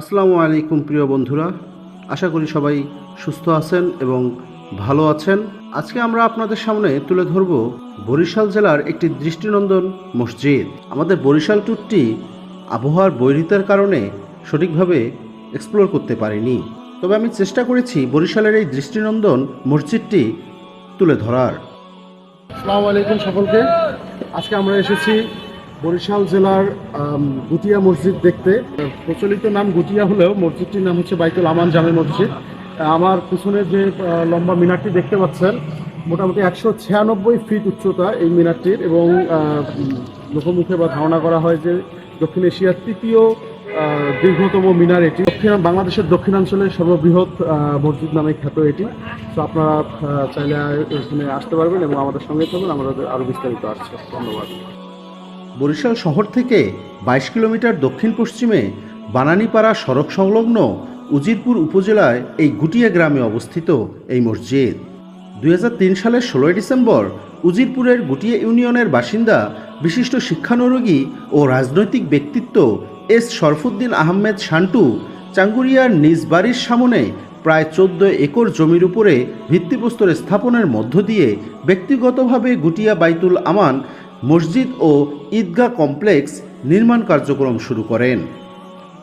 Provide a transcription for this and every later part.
আসসালামু আলাইকুম, প্রিয় বন্ধুরা। আশা করি সবাই সুস্থ আছেন এবং ভালো আছেন। আজকে আমরা আপনাদের সামনে তুলে ধরব বরিশাল জেলার একটি দৃষ্টিনন্দন মসজিদ। আমাদের বরিশাল ট্যুরটি আবহাওয়ার বৈরিতার কারণে সঠিকভাবে এক্সপ্লোর করতে পারিনি। তবে আমি চেষ্টা করেছি বরিশালের এই দৃষ্টিনন্দন মসজিদটি তুলে ধরার। আসসালামু আলাইকুম সকলকে। আজকে আমরা এসেছি বরিশাল জেলার গুটিয়া মসজিদ দেখতে। প্রচলিত নাম গুটিয়া হলেও মসজিদটির নাম হচ্ছে বাইতুল আমান জামে মসজিদ। আমার পিছনে যে লম্বা মিনারটি দেখতে পাচ্ছেন, মোটামুটি একশো ছিয়ানব্বই ফিট উচ্চতা এই মিনারটির এবং লোকমুখে বা ধারণা করা হয় যে দক্ষিণ এশিয়ার তৃতীয় দীর্ঘতম মিনার এটি। দক্ষিণ, বাংলাদেশের দক্ষিণাঞ্চলের সর্ববৃহৎ মসজিদ নামে খ্যাত এটি। তো আপনারা চাইলে এখানে আসতে পারবেন এবং আমাদের সঙ্গে থাকবেন আমরা আরও বিস্তারিত আসছে। ধন্যবাদ। বরিশাল শহর থেকে বাইশ কিলোমিটার দক্ষিণ পশ্চিমে বানানীপাড়া সড়ক সংলগ্ন উজিরপুর উপজেলায় এই গুটিয়া গ্রামে অবস্থিত এই মসজিদ। দু হাজার তিন সালের ষোলোই ডিসেম্বর উজিরপুরের গুটিয়া ইউনিয়নের বাসিন্দা, বিশিষ্ট শিক্ষানুরোগী ও রাজনৈতিক ব্যক্তিত্ব এস শরফুদ্দিন আহমেদ শান্টু চাঙ্গুরিয়ার নিজ বাড়ির সামনে প্রায় চোদ্দ একর জমির উপরে ভিত্তিপ্রস্তর স্থাপনের মধ্য দিয়ে ব্যক্তিগতভাবে গুটিয়া বাইতুল আমান মসজিদ ও ঈদগাহ কমপ্লেক্স নির্মাণ কার্যক্রম শুরু করেন।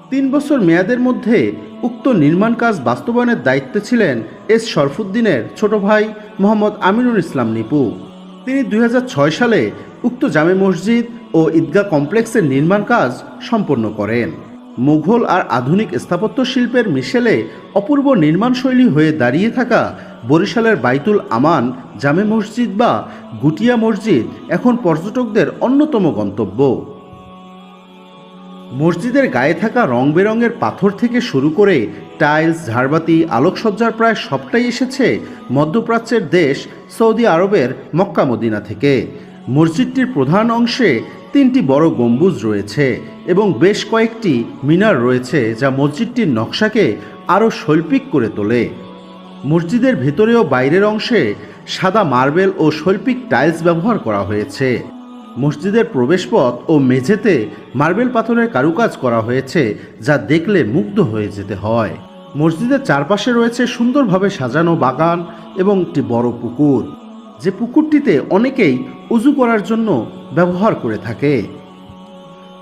তিন বছর মেয়াদের মধ্যে উক্ত নির্মাণ কাজ বাস্তবায়নের দায়িত্বে ছিলেন এস শরফুদ্দিনের ছোট ভাই মোহাম্মদ আমিনুল ইসলাম নিপু। তিনি দুই হাজার ছয় সালে উক্ত জামে মসজিদ ও ঈদগাহ কমপ্লেক্সের নির্মাণ কাজ সম্পন্ন করেন। মুঘল আর আধুনিক স্থাপত্য শিল্পের মিশেলে অপূর্ব নির্মাণশৈলী হয়ে দাঁড়িয়ে থাকা বরিশালের বাইতুল আমান, জামে মসজিদ বা গুটিয়া মসজিদ এখন পর্যটকদের অন্যতম গন্তব্য। মসজিদের গায়ে থাকা রং বেরঙের পাথর থেকে শুরু করে টাইলস, ঝাড়বাতি, আলোকসজ্জার প্রায় সবটাই এসেছে মধ্যপ্রাচ্যের দেশ সৌদি আরবের মক্কা মদিনা থেকে। মসজিদটির প্রধান অংশে তিনটি বড় গম্বুজ রয়েছে এবং বেশ কয়েকটি মিনার রয়েছে যা মসজিদটির নকশাকে আরও শৈল্পিক করে তোলে। মসজিদের ভেতরে ও বাইরের অংশে সাদা মার্বেল ও শৈল্পিক টাইলস ব্যবহার করা হয়েছে। মসজিদের প্রবেশপথ ও মেঝেতে মার্বেল পাথরের কারুকাজ করা হয়েছে, যা দেখলে মুগ্ধ হয়ে যেতে হয়। মসজিদের চারপাশে রয়েছে সুন্দরভাবে সাজানো বাগান এবং একটি বড় পুকুর। যে পুকুরটিতে অনেকেই উজু করার জন্য ব্যবহার করে থাকে।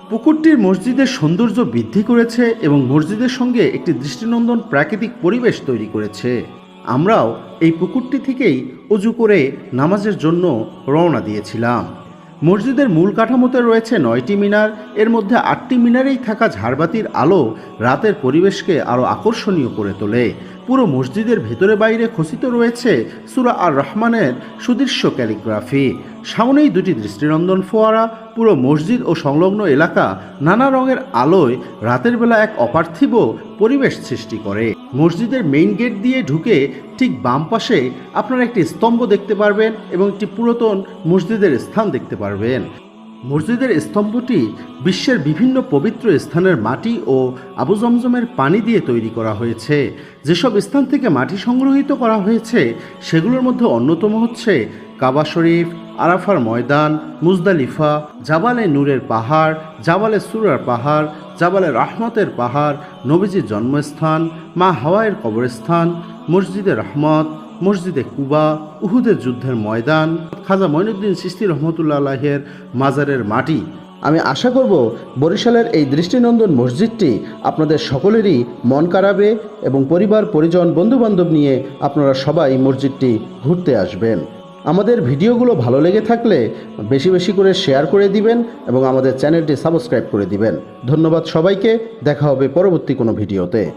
পুকুরটির মসজিদের সৌন্দর্য বৃদ্ধি করেছে এবং মসজিদের সঙ্গে একটি দৃষ্টিনন্দন প্রাকৃতিক পরিবেশ তৈরি করেছে। আমরাও এই পুকুরটি থেকেই অজু করে নামাজের জন্য রওনা দিয়েছিলাম। মসজিদের মূল কাঠামোতে রয়েছে নয়টি মিনার, এর মধ্যে আটটি মিনারেই থাকা ঝাড়বাতির আলো রাতের পরিবেশকে আরও আকর্ষণীয় করে তোলে। পুরো মসজিদের ভেতরে বাইরে খচিত রয়েছে সুরা আর রহমানের সুদৃশ্য ক্যালিগ্রাফি। সামনেই দুটি দৃষ্টিনন্দন ফোয়ারা, পুরো মসজিদ ও সংলগ্ন এলাকা নানা রঙের আলোয় রাতের বেলা এক অপার্থিব পরিবেশ সৃষ্টি করে। মসজিদের মেইন গেট দিয়ে ঢুকে ঠিক বাম পাশে আপনারা একটি স্তম্ভ দেখতে পারবেন এবং একটি পুরাতন মসজিদের স্থান দেখতে পারবেন। মসজিদের স্তম্ভটি বিশ্বের বিভিন্ন পবিত্র স্থানের মাটি ও আবু জমজমের পানি দিয়ে তৈরি করা হয়েছে। যেসব স্থান থেকে মাটি সংগ্রহিত করা হয়েছে, সেগুলোর মধ্যে অন্যতম হচ্ছে কাবা শরীফ, আরাফার ময়দান, মুজদালিফা, জাবালে নূরের পাহাড়, জাবালে সুরার পাহাড়, জাবালে রাহমতের পাহাড়, নবীজির জন্মস্থান, মা হাওয়ায়ের কবরস্থান, মসজিদে রহমত মসজিদে কুবা, উহুদের যুদ্ধের ময়দান, খাজা মঈনুদ্দিন সিস্তি রহমতুল্লা আলাহের মাজারের মাটি। আমি আশা করব বরিশালের এই দৃষ্টিনন্দন মসজিদটি আপনাদের সকলেরই মন কাড়াবে এবং পরিবার, পরিজন, বন্ধুবান্ধব নিয়ে আপনারা সবাই মসজিদটি ঘুরতে আসবেন। আমাদের ভিডিওগুলো ভালো লেগে থাকলে বেশি বেশি করে শেয়ার করে দিবেন এবং আমাদের চ্যানেলটি সাবস্ক্রাইব করে দিবেন। ধন্যবাদ সবাইকে, দেখা হবে পরবর্তী কোনো ভিডিওতে।